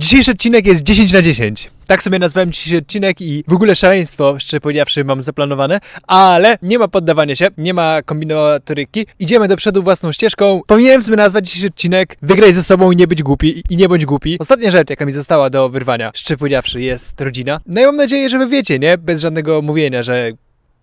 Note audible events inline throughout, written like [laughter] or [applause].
Dzisiejszy odcinek jest 10 na 10. Tak sobie nazwałem dzisiejszy odcinek i w ogóle szaleństwo, szczerze powiedziawszy, mam zaplanowane, ale nie ma poddawania się, nie ma kombinatoryki. Idziemy do przodu własną ścieżką. Powinienem sobie nazwać dzisiejszy odcinek Wygraj ze sobą i nie być głupi i nie bądź głupi. Ostatnia rzecz, jaka mi została do wyrwania, szczerze powiedziawszy, jest rodzina. No i mam nadzieję, że wy wiecie, nie? Bez żadnego mówienia, że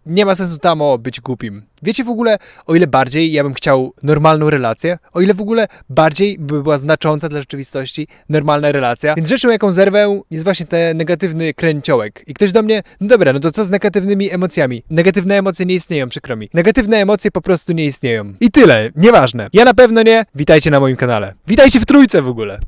nie ma sensu tam o być głupim. Wiecie w ogóle, o ile bardziej ja bym chciał normalną relację, o ile w ogóle bardziej by była znacząca dla rzeczywistości normalna relacja. Więc rzeczą, jaką zerwę, jest właśnie ten negatywny kręciołek. I ktoś do mnie, no dobra, no to co z negatywnymi emocjami? Negatywne emocje nie istnieją, przykro mi. Negatywne emocje po prostu nie istnieją. I tyle, nieważne. Ja na pewno nie. Witajcie na moim kanale. Witajcie w trójce w ogóle.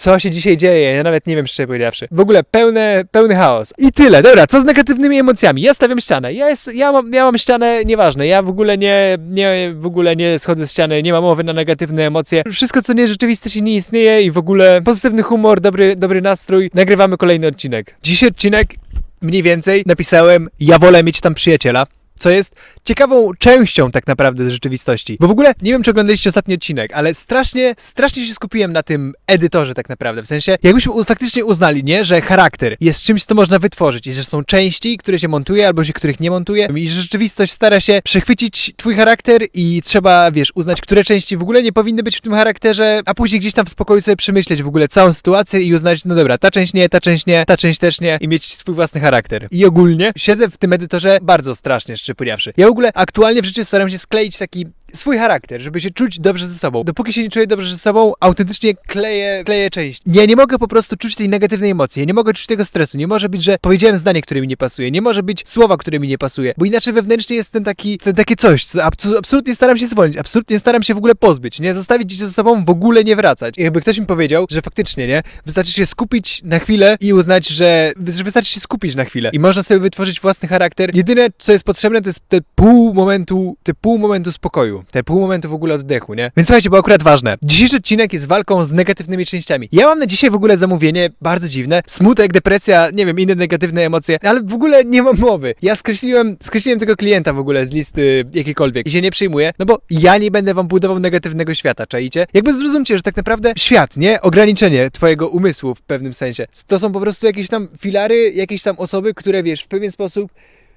Co się dzisiaj dzieje? Ja nawet nie wiem, szczerze powiedziawszy. W ogóle pełne, pełny chaos. I tyle. Dobra, co z negatywnymi emocjami? Ja stawiam ścianę. Ja, jest, ja, mam, ja mam ścianę, nieważne. Ja w ogóle nie, nie, w ogóle nie schodzę z ściany, nie mam mowy na negatywne emocje. Wszystko, co nie jest rzeczywistości, nie istnieje i w ogóle pozytywny humor, dobry, dobry nastrój. Nagrywamy kolejny odcinek. Dzisiaj odcinek mniej więcej napisałem, ja wolę mieć tam przyjaciela. Co jest ciekawą częścią tak naprawdę rzeczywistości. Bo w ogóle nie wiem, czy oglądaliście ostatni odcinek, ale strasznie, strasznie się skupiłem na tym edytorze tak naprawdę. W sensie, jakbyśmy faktycznie uznali, nie, że charakter jest czymś, co można wytworzyć i że są części, które się montuje albo się których nie montuje i że rzeczywistość stara się przechwycić twój charakter i trzeba, wiesz, uznać, które części w ogóle nie powinny być w tym charakterze, a później gdzieś tam w spokoju sobie przemyśleć w ogóle całą sytuację i uznać, no dobra, ta część nie, ta część nie, ta część też nie i mieć swój własny charakter. I ogólnie siedzę w tym edytorze bardzo strasznie, szczerze powiedziawszy. Ja ogóle aktualnie w życiu staram się skleić taki swój charakter, żeby się czuć dobrze ze sobą. Dopóki się nie czuję dobrze ze sobą, autentycznie kleję, kleję część. Ja nie mogę po prostu czuć tej negatywnej emocji, ja nie mogę czuć tego stresu. Nie może być, że powiedziałem zdanie, które mi nie pasuje, nie może być słowa, które mi nie pasuje, bo inaczej wewnętrznie jest ten taki, ten takie coś, co absolutnie staram się zwolnić, absolutnie staram się w ogóle pozbyć, nie? Zostawić gdzieś ze sobą, w ogóle nie wracać. I jakby ktoś mi powiedział, że faktycznie, nie? Wystarczy się skupić na chwilę i uznać, że, że wystarczy się skupić na chwilę i można sobie wytworzyć własny charakter. Jedyne, co jest potrzebne, to jest te pół momentu, te pół momentu spokoju, te pół momentu w ogóle oddechu, nie? Więc słuchajcie, bo akurat ważne. Dzisiejszy odcinek jest walką z negatywnymi częściami. Ja mam na dzisiaj w ogóle zamówienie bardzo dziwne. Smutek, depresja, nie wiem, inne negatywne emocje, ale w ogóle nie mam mowy. Ja skreśliłem, skreśliłem tego klienta w ogóle z listy jakiejkolwiek i się nie przejmuję, no bo ja nie będę wam budował negatywnego świata, czaicie? Jakby zrozumcie, że tak naprawdę świat, nie? Ograniczenie twojego umysłu w pewnym sensie. To są po prostu jakieś tam filary, jakieś tam osoby, które wiesz, w pewien sposób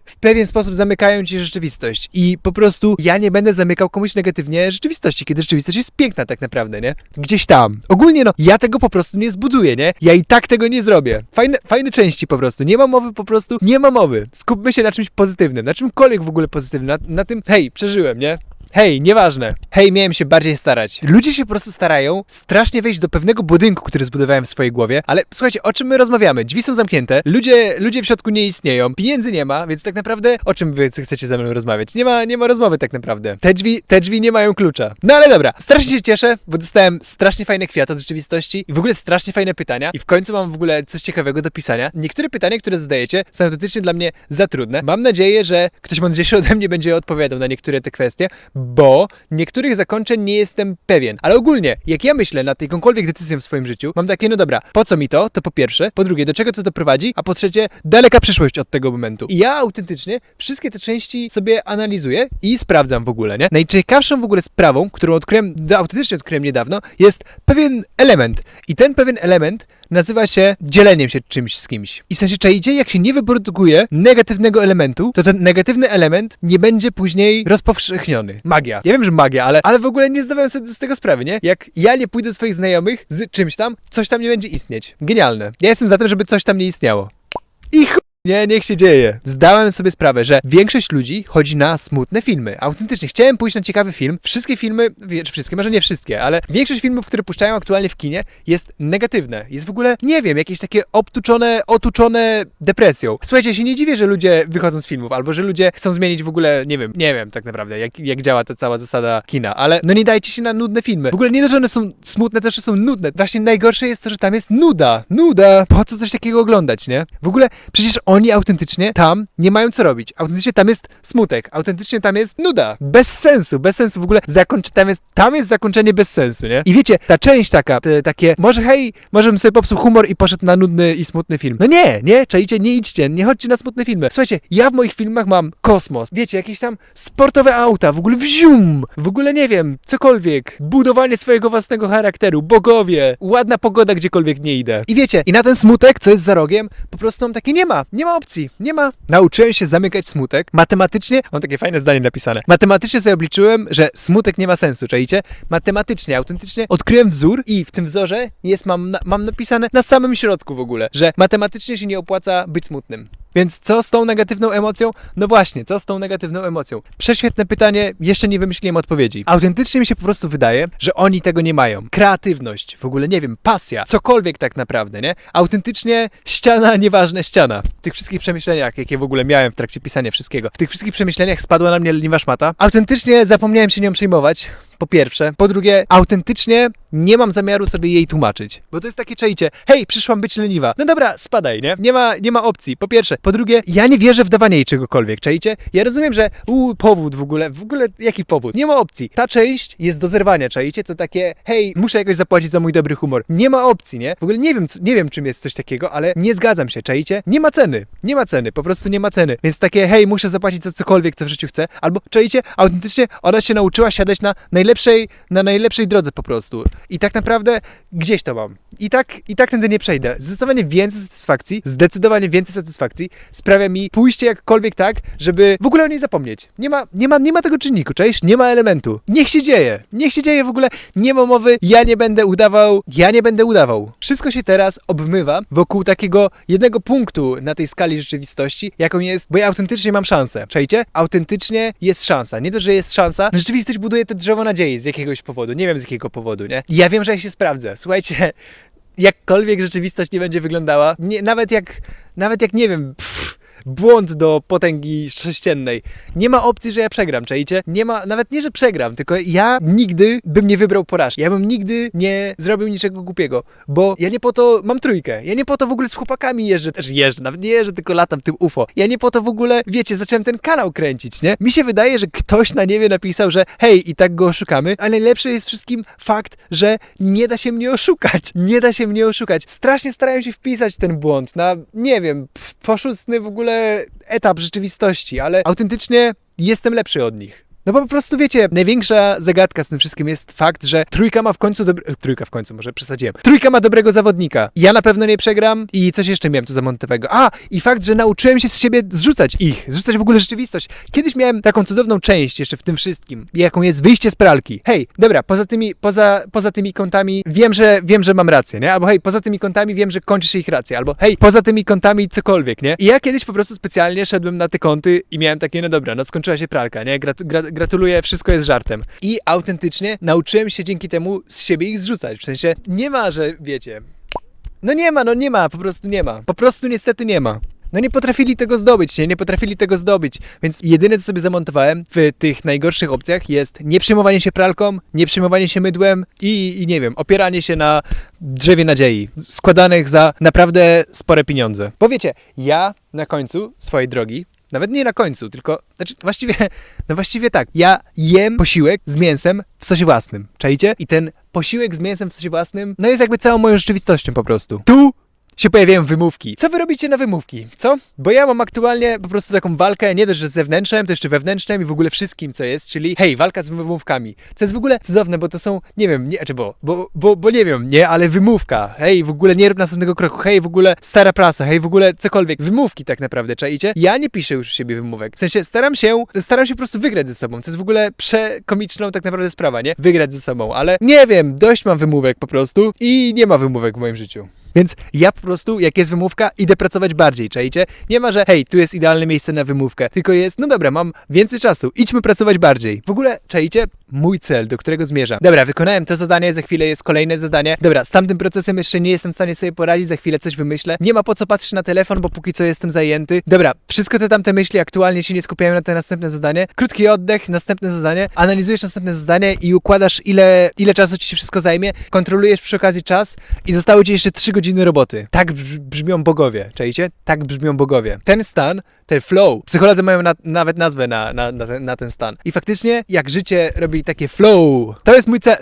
w pewien sposób zamykają ci rzeczywistość. I po prostu ja nie będę zamykał komuś negatywnie rzeczywistości, kiedy rzeczywistość jest piękna tak naprawdę, nie? Gdzieś tam. Ogólnie no, ja tego po prostu nie zbuduję, nie? Ja i tak tego nie zrobię. Fajne, fajne części po prostu. Nie ma mowy po prostu, nie ma mowy. Skupmy się na czymś pozytywnym, na czymkolwiek w ogóle pozytywnym, na, na tym, hej, przeżyłem, nie? Hej, nieważne. Hej, miałem się bardziej starać. Ludzie się po prostu starają strasznie wejść do pewnego budynku, który zbudowałem w swojej głowie, ale słuchajcie, o czym my rozmawiamy? Drzwi są zamknięte, ludzie, ludzie w środku nie istnieją, pieniędzy nie ma, więc tak naprawdę o czym wy chcecie ze mną rozmawiać? Nie ma, nie ma rozmowy tak naprawdę. Te drzwi, te drzwi nie mają klucza. No ale dobra, strasznie się cieszę, bo dostałem strasznie fajne kwiaty od rzeczywistości i w ogóle strasznie fajne pytania i w końcu mam w ogóle coś ciekawego do pisania. Niektóre pytania, które zadajecie są autentycznie dla mnie za trudne. Mam nadzieję, że ktoś mądrzejszy ode mnie będzie odpowiadał na niektóre te kwestie, bo niektórych zakończeń nie jestem pewien. Ale ogólnie, jak ja myślę nad jakąkolwiek decyzją w swoim życiu, mam takie, no dobra, po co mi to? To po pierwsze. Po drugie, do czego to doprowadzi? A po trzecie, daleka przyszłość od tego momentu. I ja autentycznie wszystkie te części sobie analizuję i sprawdzam w ogóle, nie? Najciekawszą w ogóle sprawą, którą odkryłem, autentycznie odkryłem niedawno, jest pewien element. I ten pewien element nazywa się dzieleniem się czymś z kimś. I w sensie czaicie, jak się nie wyprodukuje negatywnego elementu, to ten negatywny element nie będzie później rozpowszechniony. Magia. Ja wiem, że magia, ale, ale w ogóle nie zdawałem sobie z tego sprawy, nie? Jak ja nie pójdę do swoich znajomych z czymś tam, coś tam nie będzie istnieć. Genialne. Ja jestem za tym, żeby coś tam nie istniało. I ch... Nie, niech się dzieje. Zdałem sobie sprawę, że większość ludzi chodzi na smutne filmy. Autentycznie, chciałem pójść na ciekawy film. Wszystkie filmy, czy wszystkie, może nie wszystkie, ale większość filmów, które puszczają aktualnie w kinie, jest negatywne. Jest w ogóle, nie wiem, jakieś takie obtuczone, otuczone depresją. Słuchajcie, ja się nie dziwię, że ludzie wychodzą z filmów, albo że ludzie chcą zmienić w ogóle, nie wiem, nie wiem tak naprawdę, jak, jak działa ta cała zasada kina, ale no nie dajcie się na nudne filmy. W ogóle nie to, że one są smutne, też że są nudne. Właśnie najgorsze jest to, że tam jest nuda. Nuda. Po co coś takiego oglądać, nie? W ogóle przecież oni autentycznie tam nie mają co robić. Autentycznie tam jest smutek, autentycznie tam jest nuda. Bez sensu, bez sensu w ogóle zakończy, tam jest, tam jest zakończenie bez sensu, nie? I wiecie, ta część taka, te, takie, może hej, może bym sobie popsuł humor i poszedł na nudny i smutny film. No nie, nie, czajcie, nie idźcie, nie chodźcie na smutne filmy. Słuchajcie, ja w moich filmach mam kosmos, wiecie, jakieś tam sportowe auta, w ogóle wzium, w ogóle nie wiem, cokolwiek, budowanie swojego własnego charakteru, bogowie, ładna pogoda gdziekolwiek nie idę. I wiecie, i na ten smutek, co jest za rogiem, po prostu mam takie nie ma, nie ma opcji, nie ma. Nauczyłem się zamykać smutek, matematycznie, mam takie fajne zdanie napisane, matematycznie sobie obliczyłem, że smutek nie ma sensu, czajcie? Matematycznie, autentycznie odkryłem wzór i w tym wzorze jest, mam, mam napisane na samym środku w ogóle, że matematycznie się nie opłaca być smutnym. Więc co z tą negatywną emocją? No właśnie, co z tą negatywną emocją? Prześwietne pytanie, jeszcze nie wymyśliłem odpowiedzi. Autentycznie mi się po prostu wydaje, że oni tego nie mają. Kreatywność, w ogóle nie wiem, pasja, cokolwiek tak naprawdę, nie? Autentycznie ściana, nieważne ściana. W tych wszystkich przemyśleniach, jakie w ogóle miałem w trakcie pisania wszystkiego, w tych wszystkich przemyśleniach spadła na mnie leniwa szmata. Autentycznie zapomniałem się nią przejmować, po pierwsze. Po drugie, autentycznie nie mam zamiaru sobie jej tłumaczyć. Bo to jest takie czajcie, hej, przyszłam być leniwa. No dobra, spadaj, nie? Nie ma, nie ma opcji, po pierwsze. Po drugie, ja nie wierzę w dawanie jej czegokolwiek, czajcie? Ja rozumiem, że u powód w ogóle, w ogóle jaki powód? Nie ma opcji. Ta część jest do zerwania, czajcie? To takie, hej, muszę jakoś zapłacić za mój dobry humor. Nie ma opcji, nie? W ogóle nie wiem, nie wiem czym jest coś takiego, ale nie zgadzam się, czajcie? Nie ma ceny. Nie ma ceny, po prostu nie ma ceny. Więc takie, hej, muszę zapłacić za cokolwiek, co w życiu chcę. Albo, czajcie? Autentycznie ona się nauczyła siadać na najlepszej, na najlepszej drodze po prostu. I tak naprawdę gdzieś to mam. I tak, i tak tędy nie przejdę. Zdecydowanie więcej satysfakcji, zdecydowanie więcej satysfakcji sprawia mi pójście jakkolwiek tak, żeby w ogóle o niej zapomnieć. Nie ma, nie ma, nie ma tego czynniku, cześć? Nie ma elementu. Niech się dzieje. Niech się dzieje w ogóle. Nie ma mowy, ja nie będę udawał, ja nie będę udawał. Wszystko się teraz obmywa wokół takiego jednego punktu na tej skali rzeczywistości, jaką jest, bo ja autentycznie mam szansę. Czajcie? Autentycznie jest szansa. Nie to, że jest szansa, rzeczywistość buduje to drzewo nadziei z jakiegoś powodu. Nie wiem z jakiego powodu, nie? Ja wiem, że ja się sprawdzę. Słuchajcie, jakkolwiek rzeczywistość nie będzie wyglądała, nie, nawet jak, nawet jak nie wiem, pff, błąd do potęgi sześciennej, nie ma opcji, że ja przegram, czajcie? Nie ma, nawet nie, że przegram, tylko ja nigdy bym nie wybrał porażki. Ja bym nigdy nie zrobił niczego głupiego, bo ja nie po to mam trójkę, ja nie po to w ogóle z chłopakami jeżdżę, też jeżdżę, nawet nie jeżdżę, tylko latam tym UFO. Ja nie po to w ogóle, wiecie, zacząłem ten kanał kręcić, nie? Mi się wydaje, że ktoś na niebie napisał, że hej, i tak go oszukamy, ale najlepszy jest wszystkim fakt, że nie da się mnie oszukać. Nie da się mnie oszukać. Strasznie starałem się wpisać ten błąd na, nie wiem, poszustny w ogóle etap rzeczywistości, ale autentycznie jestem lepszy od nich. No bo po prostu wiecie, największa zagadka z tym wszystkim jest fakt, że trójka ma w końcu dobry... Trójka w końcu, może przesadziłem. Trójka ma dobrego zawodnika. Ja na pewno nie przegram i coś jeszcze miałem tu zamontowego. A, i fakt, że nauczyłem się z siebie zrzucać ich, zrzucać w ogóle rzeczywistość. Kiedyś miałem taką cudowną część jeszcze w tym wszystkim, jaką jest wyjście z pralki. Hej, dobra, poza tymi, poza, poza tymi kątami wiem, że wiem, że mam rację, nie? Albo hej, poza tymi kątami wiem, że kończy się ich racja. Albo hej, poza tymi kątami cokolwiek, nie? I ja kiedyś po prostu specjalnie szedłem na te kąty i miałem takie, no dobra, no skończyła się pralka, nie? Gratu, gra, gratuluję, wszystko jest żartem. I autentycznie nauczyłem się dzięki temu z siebie ich zrzucać. W sensie nie ma, że wiecie. No nie ma, no nie ma, po prostu nie ma. Po prostu niestety nie ma. No nie potrafili tego zdobyć, nie, nie potrafili tego zdobyć. Więc jedyne, co sobie zamontowałem w tych najgorszych opcjach jest nie przejmowanie się pralką, nie przejmowanie się mydłem i, i nie wiem, opieranie się na drzewie nadziei, składanych za naprawdę spore pieniądze. Powiecie, ja na końcu swojej drogi nawet nie na końcu, tylko, znaczy właściwie, [laughs] no właściwie tak. Ja jem posiłek z mięsem w sosie własnym, czajcie? I ten posiłek z mięsem w sosie własnym, no jest jakby całą moją rzeczywistością po prostu. Tu się pojawiają wymówki. Co wy robicie na wymówki? Co? Bo ja mam aktualnie po prostu taką walkę, nie dość, że z zewnętrznym, to jeszcze wewnętrznym i w ogóle wszystkim, co jest, czyli hej, walka z wymówkami. Co jest w ogóle cudowne, bo to są, nie wiem, nie, czy bo, bo, bo, bo nie wiem, nie, ale wymówka. Hej, w ogóle nie rób następnego kroku, hej, w ogóle stara prasa, hej, w ogóle cokolwiek. Wymówki tak naprawdę, czaicie? Ja nie piszę już siebie wymówek. W sensie staram się, staram się po prostu wygrać ze sobą, co jest w ogóle przekomiczną tak naprawdę sprawa, nie? Wygrać ze sobą, ale nie wiem, dość mam wymówek po prostu i nie ma wymówek w moim życiu. Więc ja po prostu, jak jest wymówka, idę pracować bardziej, czajcie? Nie ma, że hej, tu jest idealne miejsce na wymówkę, tylko jest, no dobra, mam więcej czasu, idźmy pracować bardziej. W ogóle, czajcie? Mój cel, do którego zmierzam. Dobra, wykonałem to zadanie, za chwilę jest kolejne zadanie. Dobra, z tamtym procesem jeszcze nie jestem w stanie sobie poradzić, za chwilę coś wymyślę. Nie ma po co patrzeć na telefon, bo póki co jestem zajęty. Dobra, wszystko te tamte myśli aktualnie się nie skupiają na te następne zadanie. Krótki oddech, następne zadanie. Analizujesz następne zadanie i układasz ile, ile czasu ci się wszystko zajmie. Kontrolujesz przy okazji czas i zostały ci jeszcze 3 godziny godziny roboty. Tak brz- brzmią bogowie, czajcie? Tak brzmią bogowie. Ten stan, ten flow, psycholodzy mają na, nawet nazwę na, na, na, ten, na ten stan. I faktycznie, jak życie robi takie flow, to jest mój cel,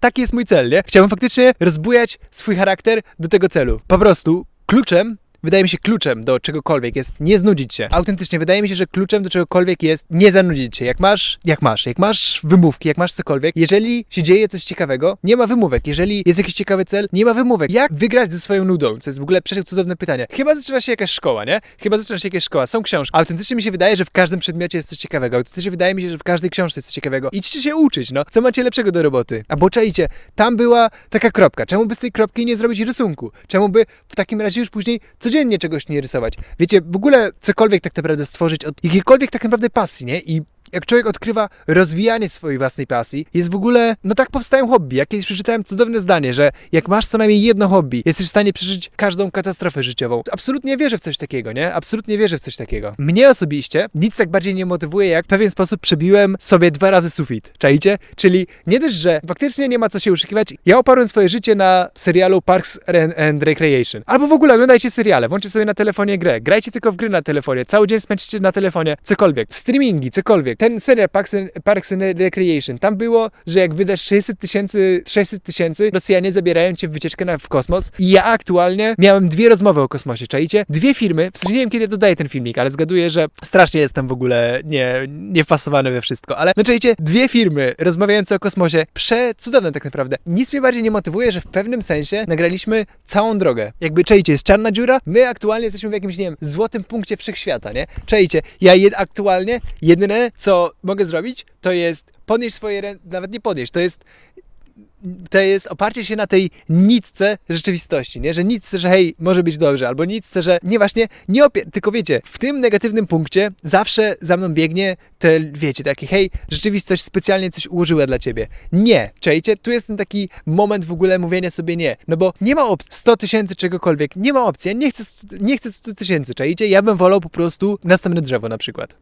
taki jest mój cel, nie? Chciałbym faktycznie rozbujać swój charakter do tego celu. Po prostu kluczem Wydaje mi się kluczem do czegokolwiek jest nie znudzić się. Autentycznie wydaje mi się, że kluczem do czegokolwiek jest nie zanudzić się. Jak masz, jak masz, jak masz wymówki, jak masz cokolwiek, jeżeli się dzieje coś ciekawego, nie ma wymówek. Jeżeli jest jakiś ciekawy cel, nie ma wymówek. Jak wygrać ze swoją nudą? Co jest w ogóle przecież cudowne pytanie. Chyba zaczyna się jakaś szkoła, nie? Chyba zaczyna się jakaś szkoła. Są książki. Autentycznie mi się wydaje, że w każdym przedmiocie jest coś ciekawego. Autentycznie wydaje mi się, że w każdej książce jest coś ciekawego. Idźcie się uczyć, no. Co macie lepszego do roboty? A bo czajcie, tam była taka kropka. Czemu by z tej kropki nie zrobić rysunku? Czemu by w takim razie już później codziennie czegoś nie rysować? Wiecie, w ogóle cokolwiek tak naprawdę stworzyć od jakiejkolwiek tak naprawdę pasji, nie? I jak człowiek odkrywa rozwijanie swojej własnej pasji, jest w ogóle, no tak powstają hobby. Ja kiedyś przeczytałem cudowne zdanie, że jak masz co najmniej jedno hobby, jesteś w stanie przeżyć każdą katastrofę życiową. Absolutnie wierzę w coś takiego, nie? Absolutnie wierzę w coś takiego. Mnie osobiście nic tak bardziej nie motywuje, jak w pewien sposób przebiłem sobie dwa razy sufit. Czajcie? Czyli nie dość, że faktycznie nie ma co się uszukiwać, ja oparłem swoje życie na serialu Parks and Recreation. Albo w ogóle oglądajcie seriale, włączcie sobie na telefonie grę, grajcie tylko w gry na telefonie, cały dzień spędźcie na telefonie, cokolwiek, streamingi, cokolwiek. Ten serial Parks and, Parks and Recreation, tam było, że jak wydasz 600 tysięcy, 600 tysięcy, Rosjanie zabierają cię w wycieczkę na, w kosmos i ja aktualnie miałem dwie rozmowy o kosmosie, czaicie? Dwie firmy, w sensie nie wiem kiedy dodaję ten filmik, ale zgaduję, że strasznie jestem w ogóle nie, nie wpasowany we wszystko, ale no czajcie, dwie firmy rozmawiające o kosmosie, przecudowne tak naprawdę. Nic mnie bardziej nie motywuje, że w pewnym sensie nagraliśmy całą drogę. Jakby czajcie, jest czarna dziura, my aktualnie jesteśmy w jakimś, nie wiem, złotym punkcie wszechświata, nie? Czajcie, ja jed, aktualnie jedyne, co mogę zrobić, to jest podnieść swoje ręce, nawet nie podnieść, to jest to jest oparcie się na tej nitce rzeczywistości, nie? Że nitce, że hej, może być dobrze, albo nitce, że nie właśnie, nie opier... Tylko wiecie, w tym negatywnym punkcie zawsze za mną biegnie te, wiecie, takie hej, rzeczywistość specjalnie coś ułożyła dla ciebie. Nie, czajcie? Tu jest ten taki moment w ogóle mówienia sobie nie, no bo nie ma opcji, 100 tysięcy czegokolwiek, nie ma opcji, ja nie chcę, nie chcę 100 tysięcy, czajcie? Ja bym wolał po prostu następne drzewo na przykład.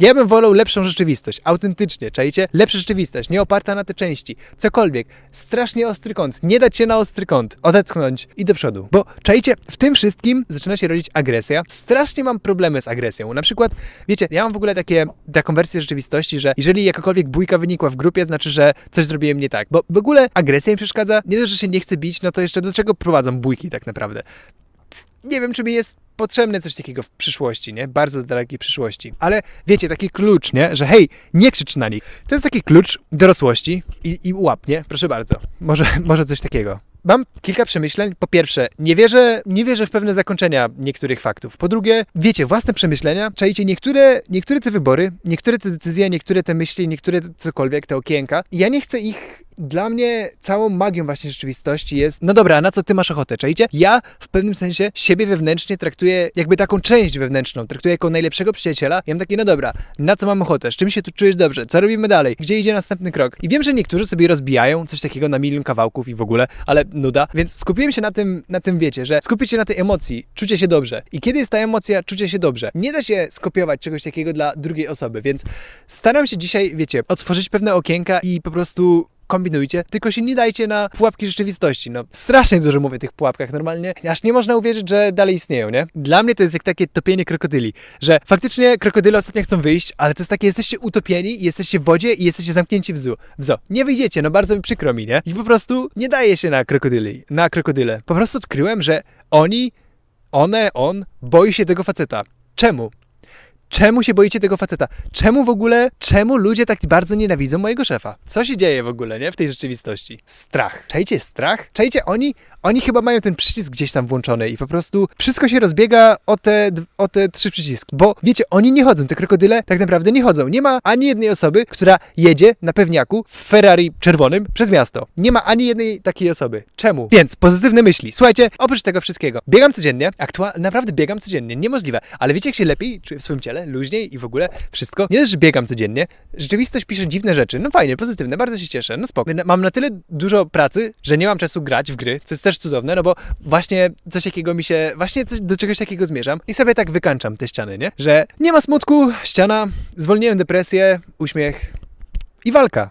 Ja bym wolał lepszą rzeczywistość, autentycznie, czajcie? Lepsza rzeczywistość, nie oparta na te części, cokolwiek. Strasznie ostry kąt, nie dać się na ostry kąt, odetchnąć i do przodu. Bo czajcie, w tym wszystkim zaczyna się rodzić agresja. Strasznie mam problemy z agresją. Na przykład, wiecie, ja mam w ogóle takie, taką wersję rzeczywistości, że jeżeli jakakolwiek bójka wynikła w grupie, znaczy, że coś zrobiłem nie tak. Bo w ogóle agresja mi przeszkadza, nie dość, że się nie chce bić, no to jeszcze do czego prowadzą bójki tak naprawdę nie wiem, czy mi jest potrzebne coś takiego w przyszłości, nie? Bardzo dalekiej przyszłości. Ale wiecie, taki klucz, nie? Że hej, nie krzycz na nich. To jest taki klucz dorosłości i, i łapnie, proszę bardzo. Może, [laughs] może coś takiego. Mam kilka przemyśleń. Po pierwsze, nie wierzę, nie wierzę w pewne zakończenia niektórych faktów. Po drugie, wiecie, własne przemyślenia, czajcie niektóre, niektóre te wybory, niektóre te decyzje, niektóre te myśli, niektóre te cokolwiek, te okienka. Ja nie chcę ich dla mnie całą magią właśnie rzeczywistości jest, no dobra, na co ty masz ochotę, czajcie? Ja w pewnym sensie siebie wewnętrznie traktuję jakby taką część wewnętrzną, traktuję jako najlepszego przyjaciela. Ja mam takie, no dobra, na co mam ochotę, z czym się tu czujesz dobrze, co robimy dalej, gdzie idzie następny krok? I wiem, że niektórzy sobie rozbijają coś takiego na milion kawałków i w ogóle, ale nuda, więc skupiłem się na tym, na tym wiecie, że skupić się na tej emocji, czucie się dobrze. I kiedy jest ta emocja, czucie się dobrze. Nie da się skopiować czegoś takiego dla drugiej osoby, więc staram się dzisiaj, wiecie, otworzyć pewne okienka i po prostu kombinujcie, tylko się nie dajcie na pułapki rzeczywistości. No, strasznie dużo mówię o tych pułapkach normalnie, aż nie można uwierzyć, że dalej istnieją, nie? Dla mnie to jest jak takie topienie krokodyli, że faktycznie krokodyle ostatnio chcą wyjść, ale to jest takie, jesteście utopieni, jesteście w wodzie i jesteście zamknięci w zoo. W zoo. Nie wyjdziecie, no bardzo mi przykro mi, nie? I po prostu nie daje się na krokodyli, na krokodyle. Po prostu odkryłem, że oni, one, on boi się tego faceta. Czemu? Czemu się boicie tego faceta? Czemu w ogóle, czemu ludzie tak bardzo nienawidzą mojego szefa? Co się dzieje w ogóle, nie? W tej rzeczywistości. Strach. Czajcie strach? Czajcie, oni, oni chyba mają ten przycisk gdzieś tam włączony i po prostu wszystko się rozbiega o te, o te trzy przyciski. Bo wiecie, oni nie chodzą, te krokodyle tak naprawdę nie chodzą. Nie ma ani jednej osoby, która jedzie na pewniaku w Ferrari czerwonym przez miasto. Nie ma ani jednej takiej osoby. Czemu? Więc pozytywne myśli. Słuchajcie, oprócz tego wszystkiego, biegam codziennie, aktualnie, naprawdę biegam codziennie, niemożliwe. Ale wiecie, jak się lepiej czuję w swoim ciele, luźniej i w ogóle wszystko? Nie dość, że biegam codziennie, rzeczywistość pisze dziwne rzeczy. No fajnie, pozytywne, bardzo się cieszę, no spoko. Mam na tyle dużo pracy, że nie mam czasu grać w gry, co jest też cudowne, no bo właśnie coś takiego mi się, właśnie coś, do czegoś takiego zmierzam i sobie tak wykańczam te ściany, nie? Że nie ma smutku, ściana, zwolniłem depresję, uśmiech i walka.